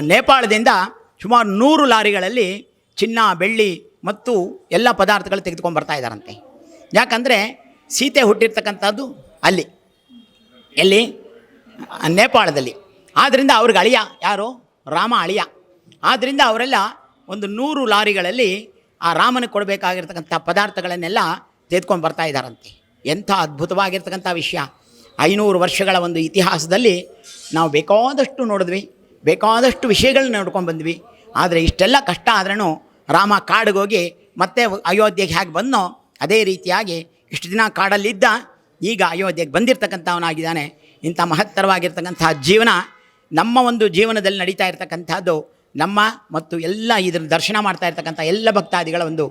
ನೇಪಾಳದಿಂದ ಸುಮಾರು ನೂರು ಲಾರಿಗಳಲ್ಲಿ ಚಿನ್ನ, ಬೆಳ್ಳಿ ಮತ್ತು ಎಲ್ಲ ಪದಾರ್ಥಗಳು ತೆಗೆದುಕೊಂಡು ಬರ್ತಾ ಇದ್ದಾರಂತೆ. ಯಾಕಂದರೆ ಸೀತೆ ಹುಟ್ಟಿರ್ತಕ್ಕಂಥದ್ದು ಅಲ್ಲಿ, ಎಲ್ಲಿ? ನೇಪಾಳದಲ್ಲಿ. ಆದ್ದರಿಂದ ಅವ್ರಿಗೆ ಅಳಿಯ ಯಾರು? ರಾಮ ಅಳಿಯ. ಆದ್ದರಿಂದ ಅವರೆಲ್ಲ ಒಂದು ನೂರು ಲಾರಿಗಳಲ್ಲಿ ಆ ರಾಮನಿಗೆ ಕೊಡಬೇಕಾಗಿರ್ತಕ್ಕಂಥ ಪದಾರ್ಥಗಳನ್ನೆಲ್ಲ ತೆಗೆದುಕೊಂಡು ಬರ್ತಾ ಇದ್ದಾರಂತೆ. ಎಂಥ ಅದ್ಭುತವಾಗಿರ್ತಕ್ಕಂಥ ವಿಷಯ. ಐನೂರು ವರ್ಷಗಳ ಒಂದು ಇತಿಹಾಸದಲ್ಲಿ ನಾವು ಬೇಕಾದಷ್ಟು ನೋಡಿದ್ವಿ. ಬೇಕಾದಷ್ಟು ವಿಷಯಗಳನ್ನ ನೋಡ್ಕೊಂಡು ಬಂದ್ವಿ. ಆದರೆ ಇಷ್ಟೆಲ್ಲ ಕಷ್ಟ ಆದ್ರೂ ರಾಮ ಕಾಡಿಗೆ ಹೋಗಿ ಮತ್ತೆ ಅಯೋಧ್ಯೆಗೆ ಹೇಗೆ ಬಂದೋ ಅದೇ ರೀತಿಯಾಗಿ ಇಷ್ಟು ದಿನ ಕಾಡಲ್ಲಿದ್ದ ಈಗ ಅಯೋಧ್ಯೆಗೆ ಬಂದಿರತಕ್ಕಂಥವನಾಗಿದ್ದಾನೆ. ಇಂಥ ಮಹತ್ತರವಾಗಿರ್ತಕ್ಕಂಥ ಜೀವನ ನಮ್ಮ ಒಂದು ಜೀವನದಲ್ಲಿ ನಡೀತಾ ಇರತಕ್ಕಂಥದ್ದು, ನಮ್ಮ ಮತ್ತು ಎಲ್ಲ ಇದ್ರ ದರ್ಶನ ಮಾಡ್ತಾ ಇರ್ತಕ್ಕಂಥ ಎಲ್ಲ ಭಕ್ತಾದಿಗಳ ಒಂದು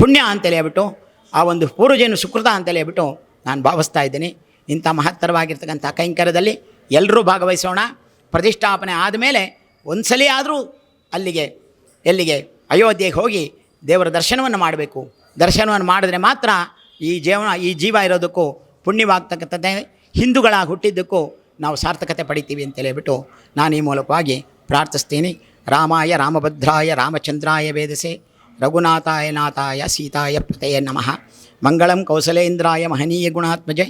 ಪುಣ್ಯ ಅಂತೇಳಿ ಹೇಳ್ಬಿಟ್ಟು, ಆ ಒಂದು ಪೂರ್ವಜೇನು ಸುಕೃತ ಅಂತೇಳಿ ಹೇಳ್ಬಿಟ್ಟು ನಾನು ಭಾವಿಸ್ತಾ ಇದ್ದೀನಿ. ಇಂಥ ಮಹತ್ತರವಾಗಿರ್ತಕ್ಕಂಥ ಕೈಂಕರ್ಯದಲ್ಲಿ ಎಲ್ಲರೂ ಭಾಗವಹಿಸೋಣ. ಪ್ರತಿಷ್ಠಾಪನೆ ಆದಮೇಲೆ ಒಂದು ಸಲ ಆದರೂ ಅಲ್ಲಿಗೆ, ಎಲ್ಲಿಗೆ? ಅಯೋಧ್ಯೆಗೆ ಹೋಗಿ ದೇವರ ದರ್ಶನವನ್ನು ಮಾಡಬೇಕು. ದರ್ಶನವನ್ನು ಮಾಡಿದ್ರೆ ಮಾತ್ರ ಈ ಜೀವನ, ಈ ಜೀವ ಇರೋದಕ್ಕೂ ಪುಣ್ಯವಾಗ್ತಕ್ಕಂಥದ್ದೇ ಹಿಂದೂಗಳಾಗಿ ಹುಟ್ಟಿದ್ದಕ್ಕೂ ನಾವು ಸಾರ್ಥಕತೆ ಪಡಿತೀವಿ ಅಂತ ಹೇಳಿಬಿಟ್ಟು ನಾನು ಈ ಮೂಲಕವಾಗಿ ಪ್ರಾರ್ಥಿಸ್ತೀನಿ. ರಾಮಾಯ ರಾಮಭದ್ರಾಯ ರಾಮಚಂದ್ರಾಯ ವೇದಸೆ. ರಘುನಾಥಾಯ ನಾಥಾಯ ಸೀತಾಯ ಪ್ರತಯ ನಮಃ. ಮಂಗಳಂ ಕೌಸಲೇಂದ್ರಾಯ ಮಹನೀಯ ಗುಣಾತ್ಮಜೆ.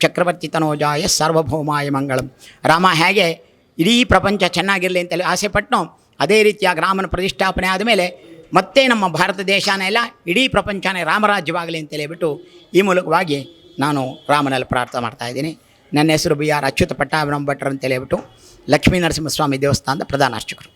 ಚಕ್ರವರ್ತಿ ತನೋಜಾಯ ಸಾರ್ವಭೌಮಾಯ ಮಂಗಳಂ. ರಾಮ ಹೇಗೆ ಇಡೀ ಪ್ರಪಂಚ ಚೆನ್ನಾಗಿರಲಿ ಅಂತೇಳಿ ಆಸೆ ಪಟ್ಟು ಅದೇ ರೀತಿಯ ರಾಮನ ಪ್ರತಿಷ್ಠಾಪನೆ ಆದಮೇಲೆ ಮತ್ತೆ ನಮ್ಮ ಭಾರತ ದೇಶನೇ ಎಲ್ಲ ಇಡೀ ಪ್ರಪಂಚನೇ ರಾಮರಾಜ್ಯವಾಗಲಿ ಅಂತ ಹೇಳಿಬಿಟ್ಟು ಈ ಮೂಲಕವಾಗಿ ನಾನು ರಾಮನಲ್ಲಿ ಪ್ರಾರ್ಥನೆ ಮಾಡ್ತಾ ಇದ್ದೀನಿ. ನನ್ನ ಹೆಸರು ಬಿ ಆರ್ ಅಚ್ಯುತ ಪಟ್ಟಾಭಿರಾಮ್ ಭಟ್ರು ಅಂತೇಳಿಬಿಟ್ಟು ಹೇಳ್ಬಿಟ್ಟು ಲಕ್ಷ್ಮೀ ನರಸಿಂಹಸ್ವಾಮಿ ದೇವಸ್ಥಾನದ ಪ್ರಧಾನ ಅರ್ಚಕರು